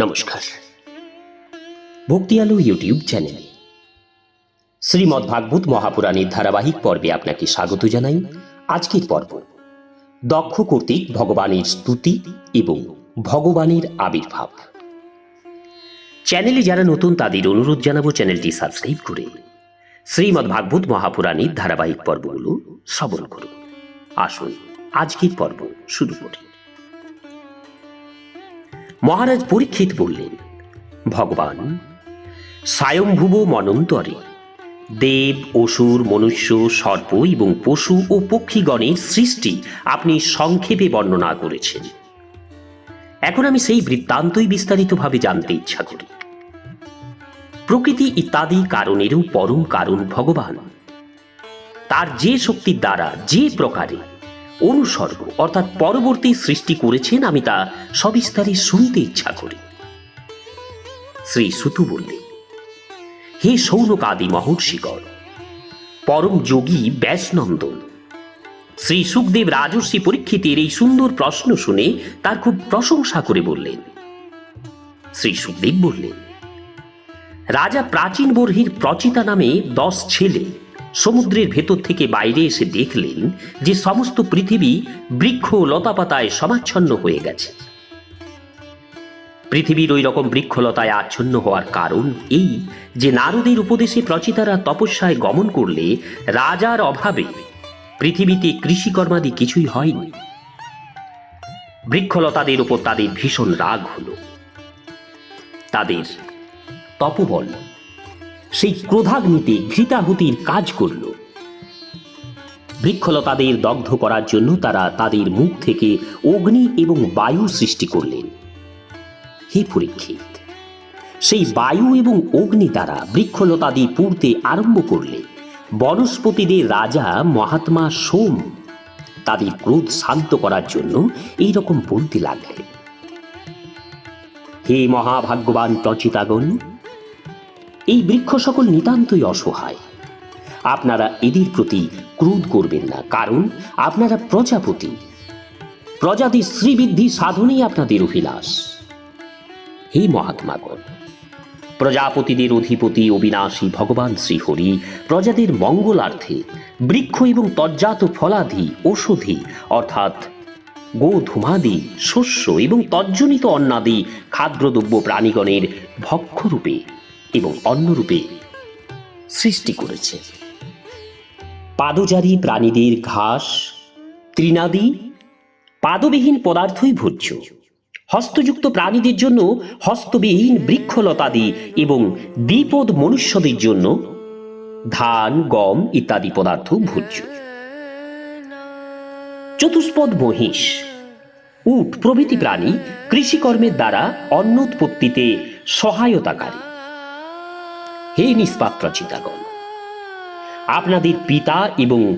নমস্কার। ভক্তি আলো ইউটিউব চ্যানেলে। শ্রীমদ্ ভাগবত মহাপুরাণের ধারাবাহিক পর্বে আপনাকে স্বাগত জানাই আজকের পর্ব। দক্ষ কর্তৃক ভগবানের স্তুতি এবং ভগবানের আবির্ভাব। চ্যানেলে যারা নতুন, তাদের অনুরোধ জানাব চ্যানেলটি সাবস্ক্রাইব করে শ্রীমদ্ ভাগবত মহাপুরাণের ধারাবাহিক পর্বগুলো শ্রবণ করুন। আসুন, আজকের পর্ব শুরু করি। মহারাজ পরীক্ষিত বললেন, ভগবান স্বয়ংভুব মনন্তরে দেব, অসুর, মনুষ্য, সর্প এবং পশু ও পক্ষীগণের সৃষ্টি আপনি সংক্ষেপে বর্ণনা করেছেন। এখন আমি সেই বৃত্তান্তই বিস্তারিতভাবে জানতে ইচ্ছা করি। প্রকৃতি ইত্যাদি কারণেরও পরম কারণ ভগবান। তার যে শক্তির দ্বারা যে প্রকারে অনুসর্গ অর্থাৎ পরবর্তী সৃষ্টি করেছেন আমি তা সবিস্তারে শুনতে ইচ্ছা করি। শ্রী সুতু বললেন, হে সৌনকাদি মহর্ষিগণ, পরম যোগী ব্যাসনন্দন, শ্রী সুখদেব রাজর্ষি পরীক্ষিতের এই সুন্দর প্রশ্ন শুনে তার খুব প্রশংসা করে বললেন। শ্রী সুখদেব বললেন, রাজা প্রাচীন বর্হির প্রচিতা নামে দশ ছেলে সমুদ্রের ভেতর থেকে বাইরে এসে দেখলেন যে সমস্ত পৃথিবী বৃক্ষ লতাপাতায় সমাচ্ছন্ন হয়ে গেছে। পৃথিবীর ওই রকম বৃক্ষলতায় আচ্ছন্ন হওয়ার কারণ এই যে নারদের উপদেশে প্রচিতারা তপস্যায় গমন করলে রাজার অভাবে পৃথিবীতে কৃষিকর্মাদি কিছুই হয়নি। বৃক্ষলতাদের উপর তাদের ভীষণ রাগ হল। তাদের তপবল সেই ক্রোধাগ্নিতে ঘৃতাহুতির কাজ করল। বৃক্ষলতাদের দগ্ধ করার জন্য তারা তাদের মুখ থেকে অগ্নি এবং বায়ু সৃষ্টি করলেন। হে পরীক্ষিত, সেই বায়ু এবং অগ্নি দ্বারা বৃক্ষলতাদি পুড়তে আরম্ভ করলে বনস্পতিদের রাজা মহাত্মা সোম তাদের ক্রোধ শান্ত করার জন্য এই রকম বলতে লাগলেন। হে মহাভাগ্যবান প্রচিতাগণ এই বৃক্ষ সকল নিতান্তই অসহায়। আপনারা এদের প্রতি ক্রোধ করবেন না, কারণ আপনারা প্রজাপতি। প্রজাতি শ্রীবৃদ্ধি সাধনই আপনাদের অভিলাষ। হে মহাত্মাগণ, প্রজাপতিদের অধিপতি অবিনাশী ভগবান শ্রীহরি, প্রজাদের মঙ্গলার্থে বৃক্ষ এবং তজ্জাত ফলাদি ঔষধি অর্থাৎ গোধূমাদি, শস্য এবং তজ্জনিত অন্নাদি খাদ্যদ্রব্য প্রাণীগণের ভক্ষরূপে এবং অন্যরূপে সৃষ্টি করেছে। পাদচারী প্রাণীদের ঘাস, তৃণাদি, পাদবিহীন পদার্থই ভোজ্য। হস্তযুক্ত প্রাণীদের জন্য হস্তবিহীন বৃক্ষলতাদি এবং দ্বিপদ মনুষ্যদের জন্য ধান, গম ইত্যাদি পদার্থ ভোজ্য। চতুষ্পদ মহিষ, উট প্রভৃতি প্রাণী কৃষিকর্মের দ্বারা অন্ন উৎপত্তিতে সহায়তাকারী। হে নিষ্পাপ প্রচিতাগণ আপনাদের পিতা এবং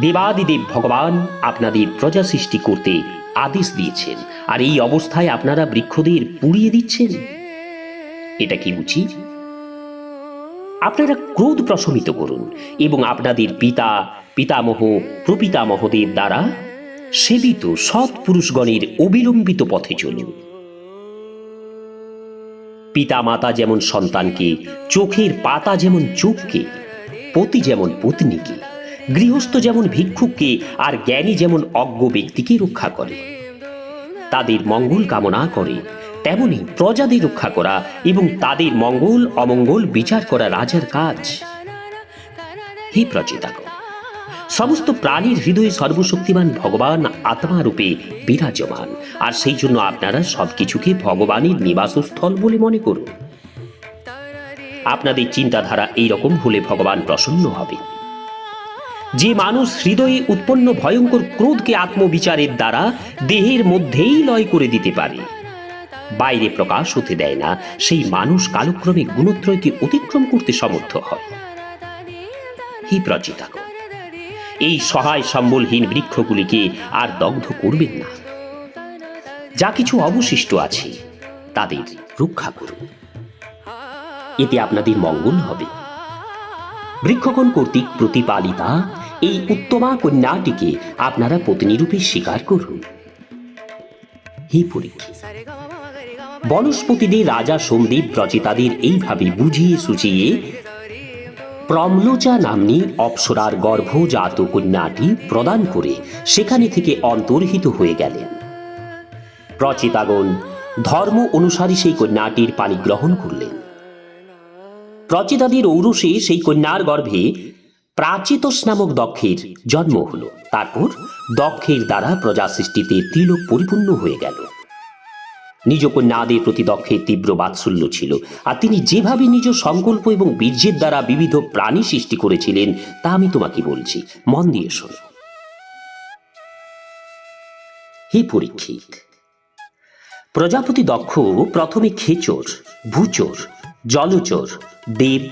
দেবাদিদেব ভগবান আপনাদের প্রজা সৃষ্টি করতে আদেশ দিয়েছেন, আর এই অবস্থায় আপনারা বৃক্ষদের পুড়িয়ে দিচ্ছেন? এটা কি উচিত? আপনারা ক্রোধ প্রশমিত করুন এবং আপনাদের পিতা, পিতামহ, প্রপিতামহদের দ্বারা সেবিত সৎ পুরুষগণের অবিলম্বিত পথে চলুন। পিতা মাতা যেমন সন্তানকে, চোখের পাতা যেমন চোখকে, পতি যেমন পত্নীকে, গৃহস্থ যেমন ভিক্ষুককে আর জ্ঞানী যেমন অজ্ঞ ব্যক্তিকে রক্ষা করে। তাদের মঙ্গল কামনা করে, তেমনি প্রজাদের রক্ষা করা এবং তাদের মঙ্গল, অমঙ্গল বিচার করা রাজার কাজ। হে প্রচেতাগণ সমস্ত প্রাণীর হৃদয়ে সর্বশক্তিমান ভগবান আত্মারূপে বিরাজমান। আর সেই জন্য আপনারা সবকিছুকে ভগবানের নিবাসস্থল বলে মনে করুন। আপনাদের চিন্তাধারা এই রকম হলে ভগবান প্রসন্ন হবে। যে মানুষ হৃদয়ে উৎপন্ন ভয়ঙ্কর ক্রোধকে আত্মবিচারের দ্বারা দেহের মধ্যেই লয় করে দিতে পারে। বাইরে প্রকাশ হতে দেয় না। সেই মানুষ কালক্রমে গুণত্রয়কে অতিক্রম করতে সমর্থ হয়। হি প্রচিতাগণ। এই সহায় সম্বলহীন বৃক্ষগুলিকে আর দগ্ধ করবেন না। যা কিছু অবশিষ্ট আছে, তাদের রক্ষা করুন। এতে আপনাদের মঙ্গল হবে। বৃক্ষগণ কর্তৃক প্রতিপালিতা এই উত্তমা কন্যাটিকে আপনারা পত্নীরূপে স্বীকার করুন। হে পরীক্ষিত বনস্পতিদের রাজা সোমদেব রচিতাদের এইভাবে বুঝিয়ে সুঝিয়ে প্রমলোচা নাম্নী অপ্সরার গর্ভজাত কন্যাটি প্রদান করে সেখানে থেকে অন্তর্হিত হয়ে গেলেন। প্রচিতাগণ ধর্ম অনুসারী সেই কন্যাটির পানি গ্রহণ করলেন। প্রচিতাদের ঔরসে সেই কন্যার গর্ভে প্রাচিতস নামক দক্ষের জন্ম হল। তারপর দক্ষের দ্বারা প্রজা সৃষ্টিতে তিলক পরিপূর্ণ হয়ে গেল। নিজ কন্যাদের প্রতি দক্ষের তীব্র বাৎসল্য ছিল। আর তিনি যেভাবে নিজ সংকল্প এবং বীর্যের দ্বারা বিবিধ প্রাণী সৃষ্টি করেছিলেন, তা আমি তোমাকে বলছি। মন দিয়ে শোনো। হে পরীক্ষিত, প্রজাপতি দক্ষ প্রথমে খেচর, ভূচর, জলচর, দেব,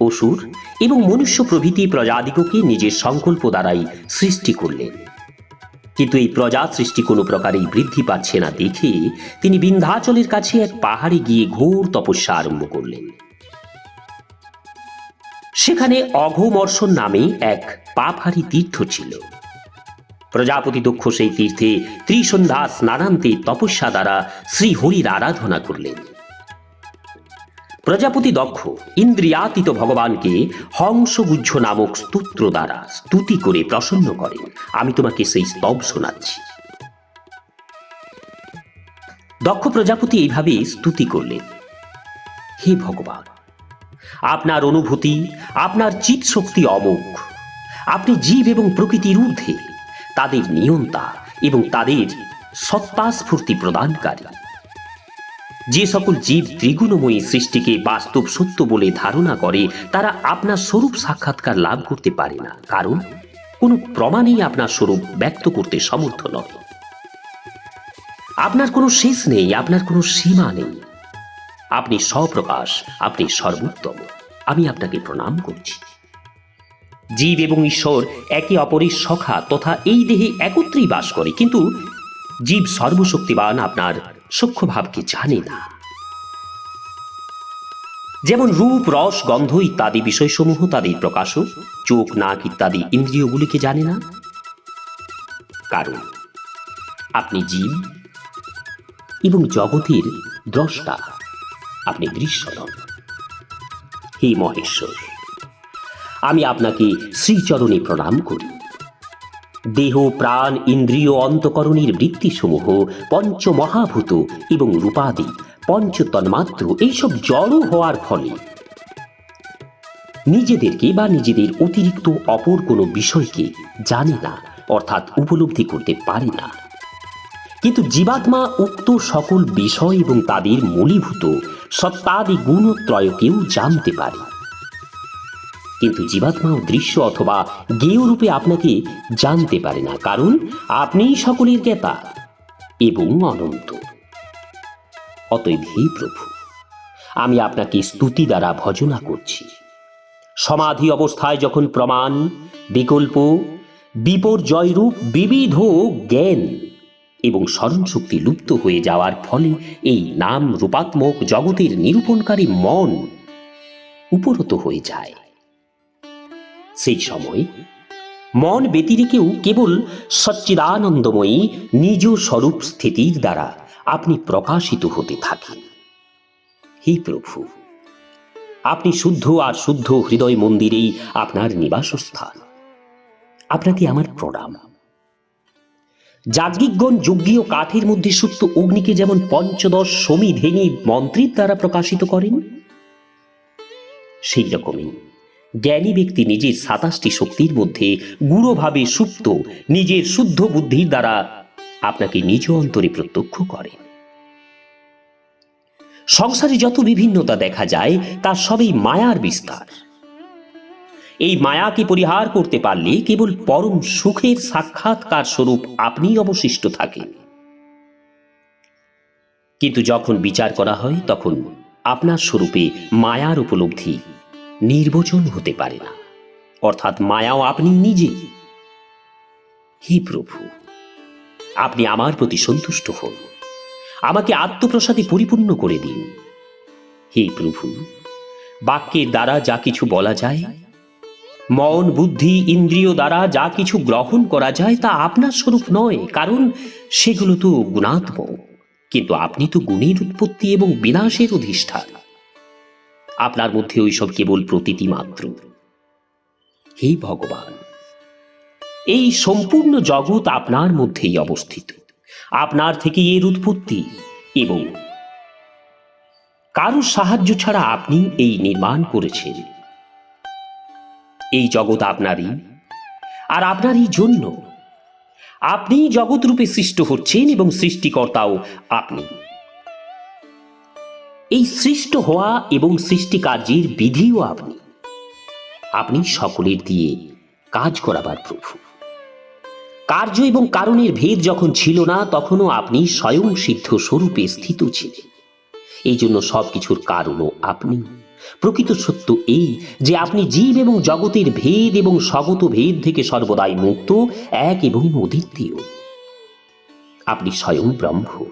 অসুর এবং মনুষ্য প্রভৃতি প্রজাদিগকে নিজের সংকল্প দ্বারাই সৃষ্টি করলেন। কিন্তু এই প্রজা সৃষ্টি কোনো প্রকারেই বৃদ্ধি পাচ্ছে না দেখে তিনি বিন্ধ্যাচলের কাছে এক পাহাড়ে গিয়ে ঘোর তপস্যা আরম্ভ করলেন। সেখানে অঘমর্ষণ নামে এক পাপহারি তীর্থ ছিল। প্রজাপতি দক্ষ সেই তীর্থে ত্রিসন্ধ্যা স্নানান্তে তপস্যা দ্বারা শ্রীহরির আরাধনা করলেন। প্রজাপতি দক্ষ, ইন্দ্রিয়াতীত ভগবানকে হংসগুজ্জ নামক স্তোত্র দ্বারা স্তুতি করে প্রসন্ন করেন। আমি তোমাকে সেই স্তব শোনাচ্ছি। দক্ষ প্রজাপতি এইভাবে স্তুতি করলেন। হে ভগবান, আপনার অনুভূতি, আপনার চিত শক্তি অমোঘ। আপনি জীব এবং প্রকৃতির ঊর্ধ্বে, তাদের নিয়ন্তা এবং তাদের সত্তাস্ফূর্তি প্রদানকারী। যে সকল জীব ত্রিগুণময়ী সৃষ্টিকে বাস্তব সত্য বলে ধারণা করে, তারা আপনার স্বরূপ সাক্ষাৎকার লাভ করতে পারে না। কারণ, কোনো প্রমাণেই আপনার স্বরূপ ব্যক্ত করতে সমর্থ নয়। আপনার কোনো শেষ নেই, আপনার কোনো সীমা নেই। আপনি স্বপ্রকাশ, আপনি সর্বোত্তম। আমি আপনাকে প্রণাম করছি। জীব এবং ঈশ্বর একে অপরের সখা তথা এই দেহে একত্রেই বাস করে, কিন্তু জীব সর্বশক্তিবান আপনার সূক্ষ্ম ভাবকে জানে না। যেমন রূপ, রস, গন্ধ ইত্যাদি বিষয়সমূহ তাদের প্রকাশক, চোখ, নাক ইত্যাদি ইন্দ্রিয়গুলিকে জানে না। কারণ আপনি জীব এবং জগতের দ্রষ্টা, আপনি দৃশ্য নন হে মহেশ্বর, আমি আপনাকে শ্রীচরণে প্রণাম করি। দেহ, প্রাণ, ইন্দ্রিয়, অন্তকরণের বৃত্তিসমূহ, পঞ্চমহাভূত এবং রূপাদি, পঞ্চতন্মাত্র, এইসব জড়ো হওয়ার ফলে। নিজেদেরকে বা নিজেদের অতিরিক্ত অপর কোনো বিষয়কে জানে না, অর্থাৎ উপলব্ধি করতে পারে না। কিন্তু জীবাত্মা উক্ত সকল বিষয় এবং তাদের মূলীভূত, সত্তাদি গুণত্রয়কেও জানতে পারে। কিন্তু জীবাত্মাও দৃশ্য অথবা জ্ঞেয় রূপে আপনাকে জানতে পারে না, কারণ আপনিই সকলের জ্ঞাতা এবং অনন্ত। অতএব হে প্রভু, আমি আপনাকে স্তুতি দ্বারা ভজনা করছি। সমাধি অবস্থায় যখন প্রমাণ, বিকল্প, বিপর্যয়রূপ বিবিধ জ্ঞান এবং স্মরণশক্তি লুপ্ত হয়ে যাওয়ার ফলে এই নাম রূপাত্মক জগতের নিরূপণকারী মন উপরত হয়ে যায়। সেই সময় মন ব্যতিরেকেও কেবল সচ্চিদানন্দময়ী নিজ স্বরূপ স্থিতির দ্বারা আপনি প্রকাশিত হতে থাকেন। হে প্রভু, আপনি শুদ্ধ আর শুদ্ধ হৃদয় মন্দিরেই আপনার নিবাসস্থান। আপনাকে আমার প্রণাম। যাজ্ঞিকগণ যজ্ঞীয় কাঠের মধ্যে সুপ্ত অগ্নিকে যেমন পঞ্চদশ সমিধেনী মন্ত্রীর দ্বারা প্রকাশিত করেন সেই রকমই জ্ঞানী ব্যক্তি নিজের সাতাশটি শক্তির মধ্যে গূঢ়ভাবে সুপ্ত, নিজের শুদ্ধ বুদ্ধির দ্বারা আপনাকে নিজ অন্তরে প্রত্যক্ষ করেন সংসারে যত বিভিন্নতা দেখা যায় তা সবই মায়ার বিস্তার। এই মায়াকে পরিহার করতে পারলে কেবল পরম সুখের সাক্ষাৎকার স্বরূপ আপনি অবশিষ্ট থাকেন। কিন্তু যখন বিচার করা হয়, তখন আপনার স্বরূপে মায়ার উপলব্ধি নির্বচন হতে পারে না। অর্থাৎ মায়াও আপনি নিজে হে প্রভু, আপনি আমার প্রতি সন্তুষ্ট হন। আমাকে আত্মপ্রসাদে পরিপূর্ণ করে দিন। হে প্রভু, বাক্যের দ্বারা যা কিছু বলা যায়, মন, বুদ্ধি, ইন্দ্রিয় দ্বারা যা কিছু গ্রহণ করা যায় তা আপনার স্বরূপ নয়, কারণ সেগুলো তো গুণাত্মক। কিন্তু আপনি তো গুণের উৎপত্তি এবং বিনাশের অধিষ্ঠান আপনার মধ্যে ওইসব কেবল প্রতীতি মাত্র। হে ভগবান, এই সম্পূর্ণ জগৎ আপনার মধ্যেই অবস্থিত। আপনার থেকে এর উৎপত্তি এবং কারোর সাহায্য ছাড়া আপনি এই নির্মাণ করেছেন। এই জগৎ আপনারই আর আপনারই জন্য। আপনি জগৎ রূপে সৃষ্ট হচ্ছেন এবং সৃষ্টিকর্তাও আপনি। এই সৃষ্ট হওয়া এবং সৃষ্টি কার্যের বিধিও আপনি। আপনি সকলের দিয়ে কাজ করাবার প্রভু। কার্য এবং কারণের ভেদ যখন ছিল না, তখনও আপনি স্বয়ং সিদ্ধ স্বরূপে স্থিত ছিলেন। এই জন্য সবকিছুর কারণও আপনি। প্রকৃত সত্য এই যে আপনি জীব এবং জগতের ভেদ এবং স্বগত ভেদ থেকে সর্বদাই মুক্ত, এক এবং অদ্বিতীয়। আপনি স্বয়ং ব্রহ্ম।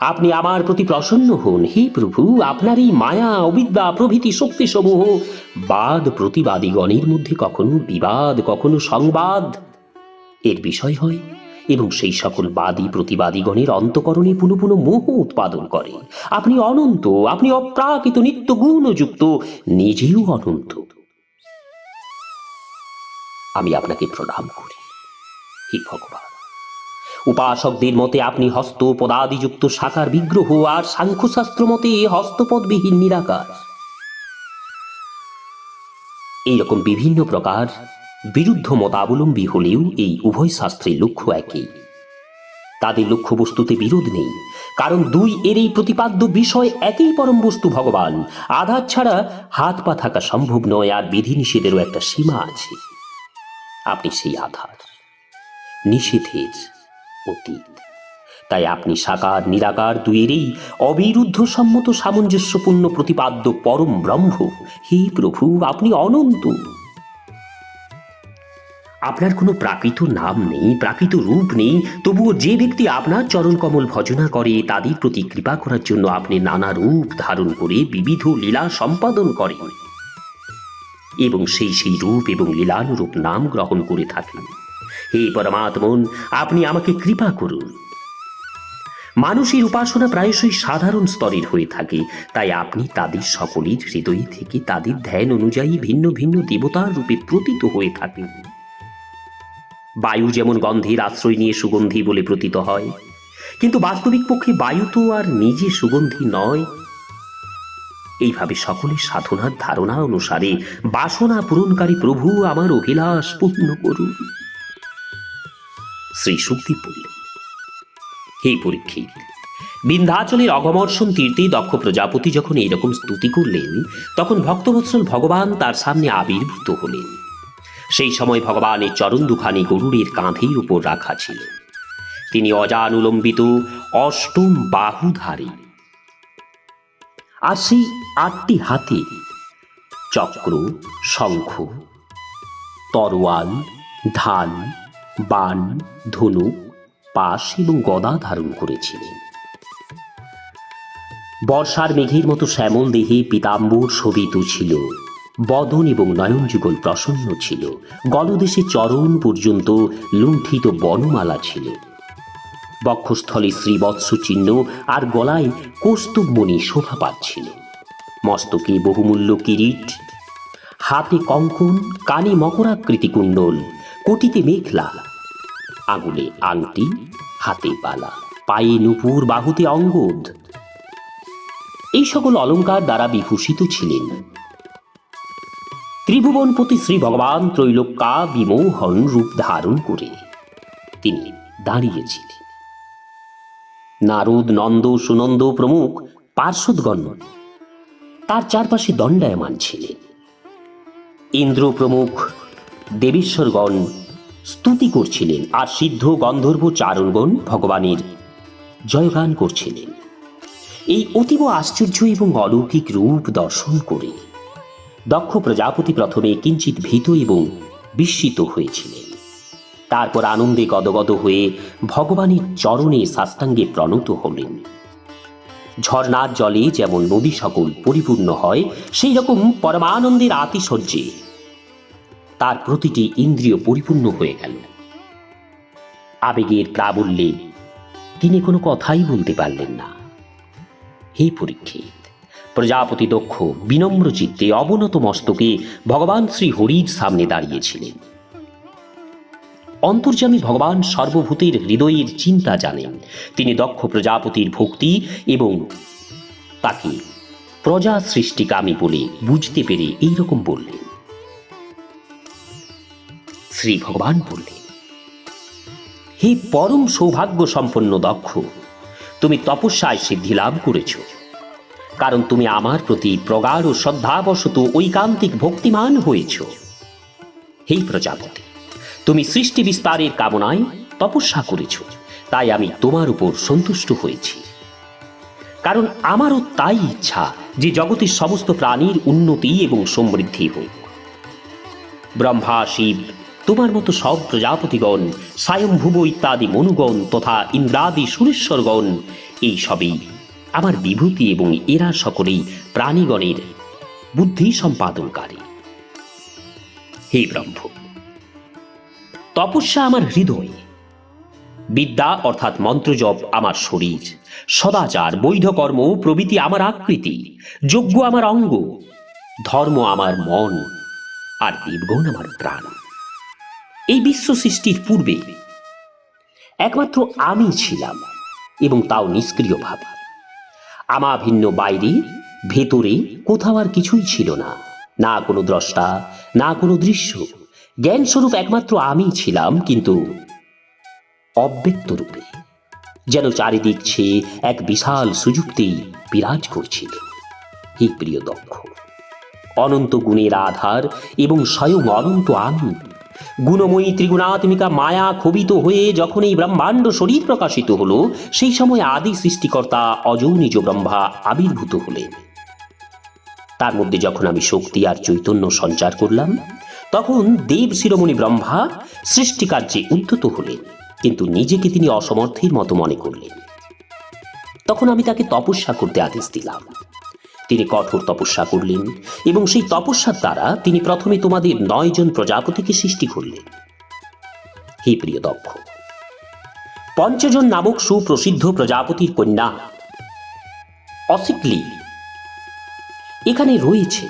আপনি আমার প্রতি প্রসন্ন হন। হে প্রভু, আপনার এই মায়া, অবিদ্যা প্রভৃতি শক্তিসমূহ বাদ প্রতিবাদীগণের মধ্যে কখনো বিবাদ, কখনো সংবাদ। এর বিষয় হয়, এবং সেই সকল বাদী প্রতিবাদীগণের অন্তকরণে পুনঃ পুনঃ মোহ উৎপাদন করে। আপনি অনন্ত, আপনি অপ্রাকৃত নিত্য গুণযুক্ত, নিজেও অনন্ত। আমি আপনাকে প্রণাম করি। হে ভগবান। উপাসকদের মতে আপনি হস্ত পদাদিযুক্ত সাকার বিগ্রহ আর সাংখ্যশাস্ত্র মতে হস্তপদবিহীন নিরাকার। এইরকম বিভিন্ন প্রকার বিরুদ্ধ মতাবলম্বী হলেও এই উভয় শাস্ত্রের লক্ষ্য একই। তাদের লক্ষ্যবস্তুতে বিরোধ নেই, কারণ দুই এর এই প্রতিপাদ্য বিষয় একই পরম বস্তু ভগবান। আধার ছাড়া হাত পা থাকা সম্ভব নয় আর বিধিনিষেধেরও একটা সীমা আছে। আপনি সেই আধার। নিষেধের অতীত তাই আপনি সাকার, নিরাকার দুয়েরই অবিরুদ্ধ সম্মত সামঞ্জস্যপূর্ণ প্রতিপাদ্য পরম ব্রহ্ম। হে প্রভু, আপনি অনন্ত। আপনার কোনো প্রাকৃত নাম নেই, প্রাকৃত রূপ নেই, তবুও যে ব্যক্তি আপনার চরণ কমল ভজনা করে, তাদের প্রতি কৃপা করার জন্য আপনি নানা রূপ ধারণ করে বিবিধ লীলা সম্পাদন করেন। এবং সেই সেই রূপ এবং লীলানুরূপ নাম গ্রহণ করে থাকেন। হে পরমাত্মন, আপনি আমাকে কৃপা করুন। মানুষের উপাসনা প্রায়শই সাধারণ স্তরের হয়ে থাকে, তাই আপনি তাদের সকলের হৃদয় থেকে তাদের ধ্যান অনুযায়ী ভিন্ন ভিন্ন দেবতার রূপে প্রতীত হয়ে থাকেন। বায়ু যেমন গন্ধের আশ্রয় নিয়ে সুগন্ধি বলে প্রতীত হয়, কিন্তু বাস্তবিক পক্ষে বায়ু তো আর নিজে সুগন্ধি নয়। এইভাবে সকলের সাধনার ধারণা অনুসারে বাসনা পূরণকারী প্রভু আমার অভিলাষ পূর্ণ করুন। শ্রী সুখদেব বললেন হে পরীক্ষিত, বিন্ধ্যাচলের অগমর্ষণ তীর্থে দক্ষ প্রজাপতি যখন এইরকম স্তুতি করলেন, তখন ভক্তবৎসল ভগবান তার সামনে আবির্ভূত হলেন। সেই সময় ভগবানের চরণ দুখানি গরুড়ের কাঁধের উপর রাখা ছিল। তিনি অজানুলম্বিত অষ্টম বাহুধারী। আর সেই আটটি হাতে চক্র, শঙ্খ, তরোয়াল, ধান বান ধনুক পাশ এবং গদা ধারণ করেছিলেন। বর্ষার মেঘের মতো শ্যামল দেহে পিতাম্বর শোভিত ছিল। বদন এবং নয়ন যুগল প্রসন্ন ছিল। গলদেশে চরণ পর্যন্ত লুণ্ঠিত বনমালা ছিল। বক্ষস্থলে শ্রীবৎস চিহ্ন আর গলায় কৌস্তুভমণি শোভা পাচ্ছিল। মস্তকে বহুমূল্য কিরিট, হাতে কঙ্কন, কানে মকরাকৃতি কুণ্ডল কোটিতে মেঘলা। আঙুলে আংটি, হাতে পালা পায়ে নুপুর, বাহুতে অঙ্গদ। এই সকল অলঙ্কার দ্বারা বিভূষিত ছিলেন। ত্রিভুবনপতি শ্রী ভগবান ত্রৈলোক্যা বিমোহন রূপ ধারণ করে তিনি দাঁড়িয়েছিলেন। নারদ, নন্দ, সুনন্দ প্রমুখ পার্শ্বদগণ তার চারপাশে দণ্ডায়মান ছিলেন। ইন্দ্র প্রমুখ দেবেশ্বরগণ স্তুতি করছিলেন আর সিদ্ধ গন্ধর্ব চারণগণ ভগবানের জয়গান করছিলেন। এই অতীব আশ্চর্য এবং অলৌকিক রূপ দর্শন করে দক্ষ প্রজাপতি প্রথমে কিঞ্চিত ভীত এবং বিস্মিত হয়েছিলেন। তারপর আনন্দে গদগদ হয়ে ভগবানের চরণে সাষ্টাঙ্গে প্রণত হলেন। ঝর্ণার জলে যেমন নদী সকল পরিপূর্ণ হয় সেই রকম পরমানন্দের আতিশয্যে তার প্রতিটি ইন্দ্রিয় পরিপূর্ণ হয়ে গেল। আবেগের প্রাবল্যে তিনি কোনো কথাই বলতে পারলেন না। হে পরীক্ষিত, প্রজাপতি দক্ষ, বিনম্র চিত্তে অবনত মস্তকে ভগবান শ্রী হরির সামনে দাঁড়িয়েছিলেন। অন্তর্যামী ভগবান সর্বভূতের হৃদয়ের চিন্তা জানেন, তিনি দক্ষ প্রজাপতির ভক্তি এবং তাকে প্রজা সৃষ্টিকামী বলে বুঝতে পেরে এইরকম বললেন। শ্রী ভগবান বললেন, হে পরম সৌভাগ্য সম্পন্ন দক্ষ, তুমি তপস্যায় সিদ্ধি লাভ করেছ। কারণ তুমি আমার প্রতি প্রগাঢ় শ্রদ্ধাবশত ঐকান্তিক ভক্তিমান হয়েছ। হে প্রজাপতি, তুমি সৃষ্টি বিস্তারের কামনায় তপস্যা করেছ, তাই আমি তোমার উপর সন্তুষ্ট হয়েছি। কারণ আমারও তাই ইচ্ছা যে জগতের সমস্ত প্রাণীর উন্নতি এবং সমৃদ্ধি হোক। ব্রহ্মা, শিব তোমার মতো সব প্রজাপতিগণ স্বয়ংভুব ইত্যাদি মনুগণ তথা ইন্দ্রাদি সুরেশ্বরগণ, এই সবই আমার বিভূতি এবং এরা সকলেই প্রাণীগণের বুদ্ধি সম্পাদনকারী হে ব্রহ্ম, তপস্যা আমার হৃদয়। বিদ্যা অর্থাৎ মন্ত্রজপ আমার শরীর। সদাচার, বৈধকর্ম প্রভৃতি আমার আকৃতি। যোগ্য আমার অঙ্গ। ধর্ম আমার মন। আর দেবগণ আমার প্রাণ। এই বিশ্ব সৃষ্টির পূর্বে একমাত্র আমি ছিলাম এবং তাও নিষ্ক্রিয়ভাবে আমা ভিন্ন বাইরে, ভেতরে কোথাও আর কিছুই ছিল না। না কোনো দ্রষ্টা, না কোনো দৃশ্য। জ্ঞানস্বরূপ একমাত্র আমি ছিলাম, কিন্তু অব্যক্ত রূপে যেন চারিদিক ছেয়ে এক বিশাল সুযুক্তি বিরাজ করছিল। হে প্রিয় দক্ষ, অনন্ত গুণের আধার এবং স্বয়ং অনন্ত আমি গুণময়ী ত্রিগুণাত্মিকা মায়া ক্ষোভিত হয়ে যখন এই ব্রহ্মাণ্ড শরীর প্রকাশিত হলো, সেই সময় আদি সৃষ্টিকর্তা অযৌনিজ ব্রহ্মা আবির্ভূত হলেন। তার মধ্যে যখন আমি শক্তি আর চৈতন্য সঞ্চার করলাম, তখন দেব শিরোমণি ব্রহ্মা সৃষ্টিকার্যে উদ্যত হলেন, কিন্তু নিজেকে তিনি অসমর্থের মতো মনে করলেন। তখন আমি তাকে তপস্যা করতে আদেশ দিলাম। তিনি কঠোর তপস্যা করলেন এবং সেই তপস্যার দ্বারা তিনি প্রথমে তোমাদের নয়জন প্রজাপতিকে সৃষ্টি করলেন। হে প্রিয় দক্ষ, পঞ্চজন নামক সুপ্রসিদ্ধ প্রজাপতির কন্যা অসিকলি, এখানে রয়েছে,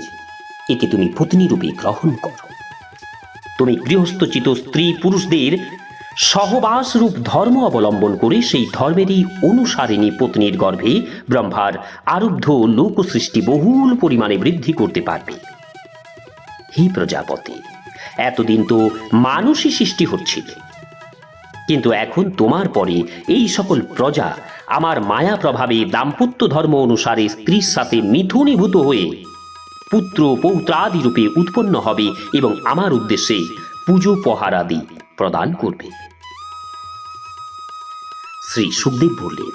একে তুমি পত্নী রূপে গ্রহণ করো। তুমি গৃহস্থচিত স্ত্রী পুরুষদের সহবাস রূপ ধর্ম অবলম্বন করে সেই ধর্মেরই অনুসারিণী পত্নীর গর্ভে ব্রহ্মার আরব্ধ লোক সৃষ্টি বহুল পরিমাণে বৃদ্ধি করতে পারবে। হে প্রজাপতি, এতদিন তো মানুষই সৃষ্টি হচ্ছিল। কিন্তু এখন তোমার পরে এই সকল প্রজা আমার মায়া প্রভাবে দাম্পত্য ধর্ম অনুসারে স্ত্রীর সাথে মিথুনীভূত হয়ে পুত্র পৌত্রাদি রূপে উৎপন্ন হবে এবং আমার উদ্দেশ্যে পুজো পহারাদি প্রদান করবে। শ্রী সুখদেব বললেন,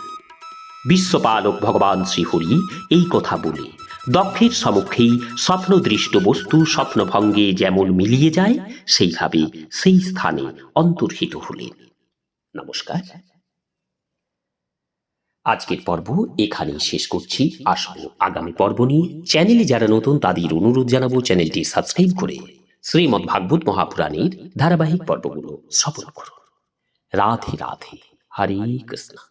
বিশ্বপালক ভগবান শ্রীহরি এই কথা বলে দক্ষের সমক্ষেই স্বপ্নদৃষ্ট বস্তু স্বপ্নভঙ্গে যেমন মিলিয়ে যায়, সেইভাবে সেই স্থানে অন্তর্হিত হলেন। নমস্কার। আজকের পর্ব এখানেই শেষ করছি। আসব আগামী পর্ব নিয়ে। চ্যানেলে যারা নতুন, তাদের অনুরোধ জানাব চ্যানেলটি সাবস্ক্রাইব করে শ্রীমদ্ ভাগবত মহাপুরাণের ধারাবাহিক পর্বগুলো শ্রবণ করুন। রাধে রাধে। হরে কৃষ্ণ।